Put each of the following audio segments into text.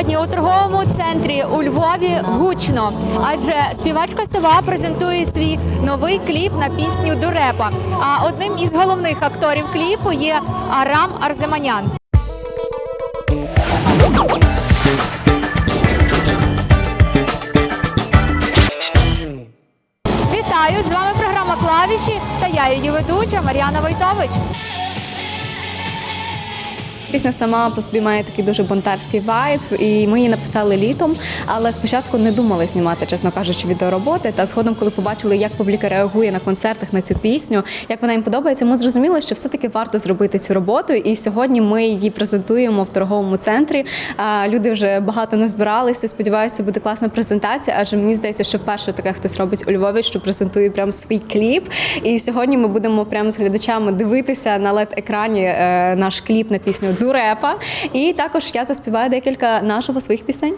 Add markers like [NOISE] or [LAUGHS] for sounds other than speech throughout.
Сьогодні у торговому центрі у Львові гучно, адже співачка сова презентує свій новий кліп на пісню Дурепа. А одним із головних акторів кліпу є Арам Арземанян. Вітаю! З вами програма Клавіші та я її ведуча Мар'яна Войтович. Пісня сама по собі має такий дуже бунтарський вайб, і ми її написали літом. Але спочатку не думали знімати, чесно кажучи, відеороботи. Та згодом, коли побачили, як публіка реагує на концертах на цю пісню, як вона їм подобається, ми зрозуміли, що все-таки варто зробити цю роботу. І сьогодні ми її презентуємо в торговому центрі. Люди вже багато не збиралися. Сподіваюся, буде класна презентація. Адже мені здається, що вперше таке хтось робить у Львові, що презентує прям свій кліп. І сьогодні ми будемо прямо з глядачами дивитися на led екрані е, наш кліп на пісню Дурепа. І також я заспіваю декілька нашого своїх пісень.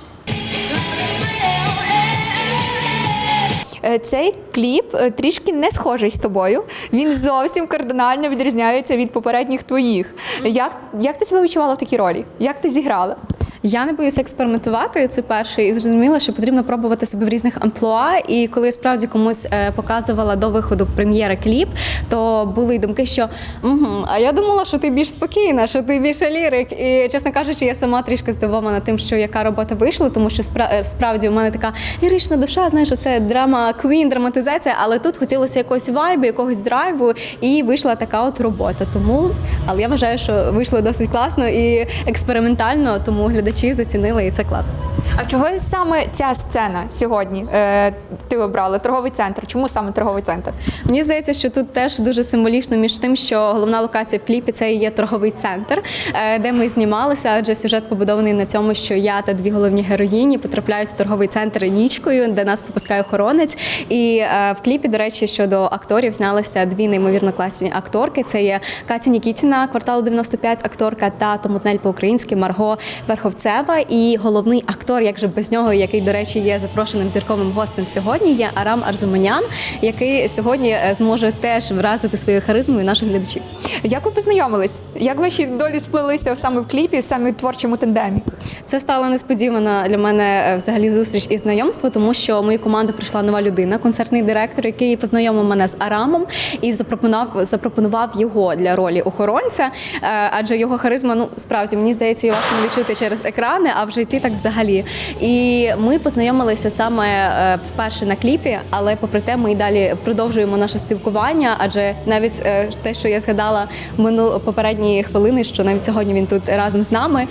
Е, Цей кліп е, трішки не схожий з тобою. Він зовсім кардинально відрізняється від попередніх твоїх. Як, як ти себе відчувала в такій ролі? Як ти зіграла? Я не боюся експериментувати. Це перше, і зрозуміла, що потрібно пробувати себе в різних амплуа. І коли я справді комусь е, показувала до виходу прем'єри кліп, то були думки, що угу, а я думала, що ти більш спокійна, що ти більше лірик. І чесно кажучи, я сама трішки здивована тим, що яка робота вийшла, тому що е, справді у мене така лірична душа. Знаєш, це драма квін, драматизація. Але тут хотілося якогось вайбу, якогось драйву, і вийшла така от робота. Тому, але я вважаю, що вийшло досить класно і експериментально, тому глядачі зацінили, і це клас. А чого саме ця сцена сьогодні е, ти обрала? Торговий центр. Чому саме торговий центр? Мені здається, що тут теж дуже символічно між тим, що головна локація в кліпі це і є торговий центр, е, де ми знімалися, адже сюжет побудований на цьому, що я та дві головні героїні потрапляють в торговий центр нічкою, де нас пропускає охоронець. І е, в кліпі, до речі, щодо акторів знялися дві неймовірно класні акторки. Це є Катя Нікітіна, кварталу 95 акторка та Томутнель по-українськи Марго Верховцева. І головний актор, як же без нього, який, до речі, є запрошеним зірковим гостем сьогодні, є Арам Арзуманян, який сьогодні е, зможе теж вразити своєю харизмою наших глядачів. Як ви познайомились? Як ваші долі сплелися саме в кліпі, саме в творчому тандемі? Це стала несподівана для мене е, взагалі зустріч і знайомство, тому що в мою команду прийшла нова людина, концертний директор, який познайомив мене з Арамом і запропонував запропонував його для ролі охоронця. Е, Адже його харизма, ну справді мені здається, його не відчути через екрани, а в житті так взагалі. І ми познайомилися саме е, вперше на кліпі, але попри те, ми і далі продовжуємо наше спілкування, адже навіть е, те, що я згадала мину попередні хвилини, що навіть сьогодні він тут разом з нами.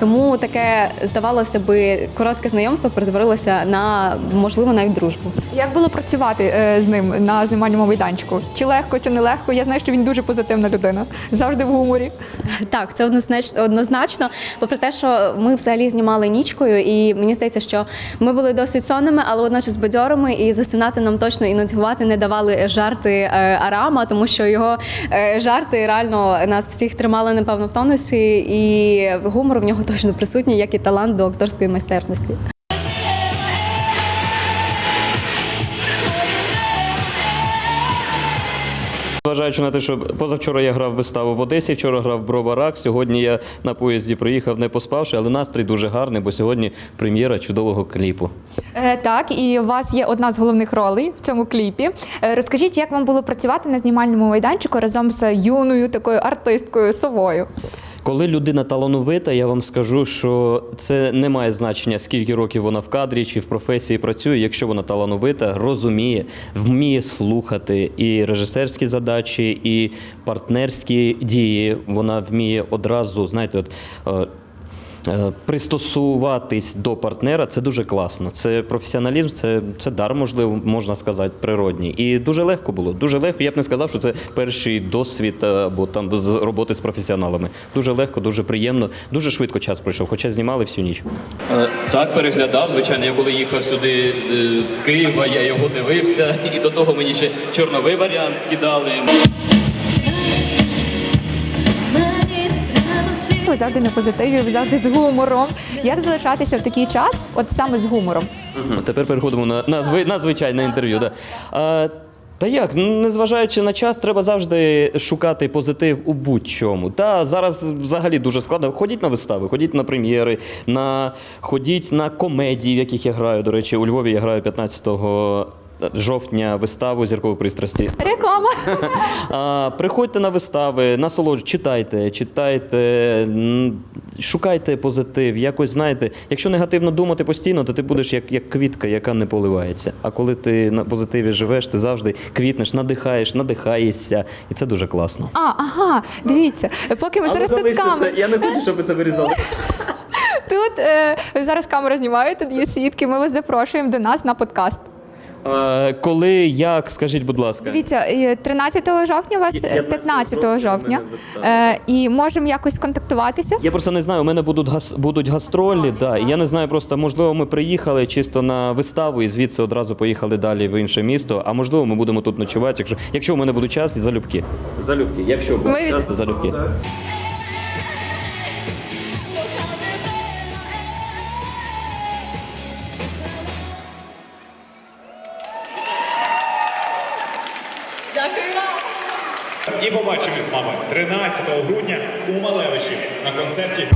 Тому таке здавалося би коротке знайомство перетворилося на можливо навіть дружбу. Як було працювати е, з ним на знімальному майданчику? Чи легко, чи не легко? Я знаю, що він дуже позитивна людина, завжди в гуморі. Так, це однозначно однозначно. Попри те, що ми взагалі знімали нічкою, і мені здається, що ми були досить сонними, але водночас бадьорими, і засинати нам точно і нудьгувати не давали жарти е, Арама, тому що його е, жарти реально нас всіх тримали напевно в тонусі, і гумор в нього точно присутній, як і талант до акторської майстерності. Зважаючи на те, що позавчора я грав виставу в Одесі, вчора грав в Броварах. Сьогодні я на поїзді приїхав не поспавши, але настрій дуже гарний, бо сьогодні прем'єра чудового кліпу. Е, так, і у вас є одна з головних ролей в цьому кліпі. Е, розкажіть, як вам було працювати на знімальному майданчику разом з юною такою артисткою совою? Коли людина талановита, я вам скажу, що це не має значення, скільки років вона в кадрі чи в професії працює. Якщо вона талановита, розуміє, вміє слухати і режисерські задачі, і партнерські дії, вона вміє одразу, знаєте, от. Е, Пристосуватись до партнера це дуже класно. Це професіоналізм, це, це дар, можливо, можна сказати, природній. І дуже легко було. Дуже легко. Я б не сказав, що це перший досвід е, або там з роботи з професіоналами. Дуже легко, дуже приємно, дуже швидко час пройшов, хоча знімали всю ніч. Е, Так, переглядав. Звичайно, я коли їхав сюди з Києва, я його дивився, [LAUGHS] і до того мені ще чорновий варіант скидали. Ви завжди на позитиві, завжди з гумором. Як залишатися в такий час, от саме з гумором? Мгм. Тепер переходимо на, на, зви- на звичайне інтерв'ю. Да. А, Та як, ну, незважаючи на час, треба завжди шукати позитив у будь-чому. Та зараз взагалі дуже складно. Ходіть на вистави, ходіть на прем'єри, на ходіть на комедії, в яких я граю. До речі, у Львові я граю 15 жовтня виставу зіркової пристрасті. Реклама. А, приходьте на вистави, насолоджуйтесь, читайте, читайте, шукайте позитив. Якось знаєте, якщо негативно думати постійно, то ти будеш як, як квітка, яка не поливається. А коли ти на позитиві живеш, ти завжди квітнеш, надихаєш, надихаєшся, і це дуже класно. А, ага, дивіться, поки ми зараз тут камери. Я не хочу, щоб ви це вирізали. Тут е, зараз камера знімає, тут є свідки. Ми вас запрошуємо до нас на подкаст. А, коли, як, скажіть, будь ласка. Дивіться, е, 13 жовтня у вас е, 15 жовтня. Е, і можемо якось контактуватися. Я просто не знаю, у мене будуть гас, будуть гастролі, да. І я не знаю, просто можливо, ми приїхали чисто на виставу і звідси одразу поїхали далі в інше місто. А можливо, ми будемо тут ночувати, якщо, якщо у мене буде час, залюбки. Залюбки, якщо буде Ми від- час, то залюбки. Побачимось з вами 13 грудня у Малевичі на концерті.